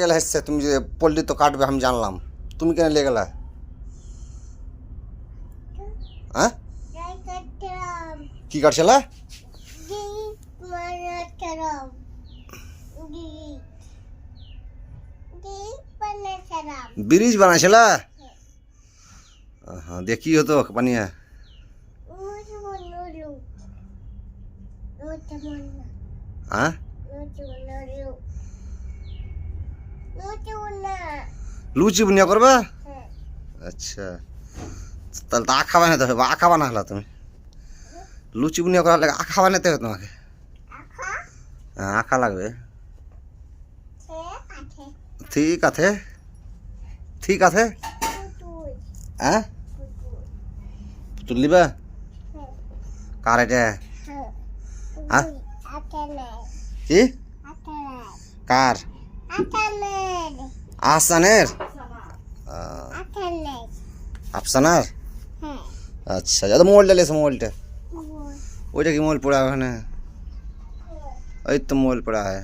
গেলে হচ্ছে, তুমি যে পল্লি তো কাটবে, আমি জানলাম। তুমি কেন লেগে গেলা? হ্যাঁ? কি কাটছিলা? ব্রিজ বানাইছিলা? কি হতো বানিয়ে হ্যাঁ? লুচি বুনিয়া করবে? আচ্ছা। তাহলে তো আখা বানাতে হবে, আখা বানাহলা তুমি। লুচি বুনিয়া করার লাগে আখা বানাতে হবে তোমাকে? হ্যাঁ আখা লাগবে। ঠিক আছে। ঠিক আছে? হ্যাঁ? পুতুল নিবা? কার এটা হ্যাঁ? কি? কার? আহসানের? আহ, আফসানার? আচ্ছা যত মোবাইলটা লেছে মোবাইলটা। ওইটা কি মোবাইল পড়া ওখানে ওই তো মোবাইল পড়া है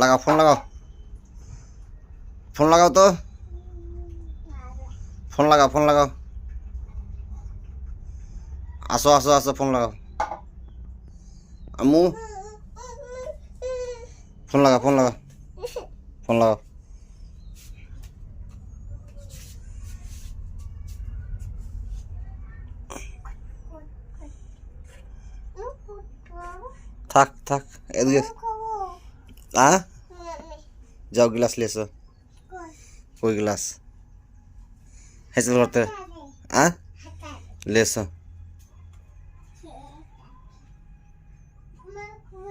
লাগাও ফোন লাগাও। ফোন লাগাও তো। ফোন লাগাও ফোন লাগাও। আসো আসো আসো ফোন লাগাও। আম্মু ফোন লাগাও ফোন লাগাও ফোন লাগাও থাক থাক এদিকে হ্যাঁ যাও গ্লাস লিয়েছো ওই গ্লাস হেসেল করতে হ্যাঁ লিয়েছো 妈妈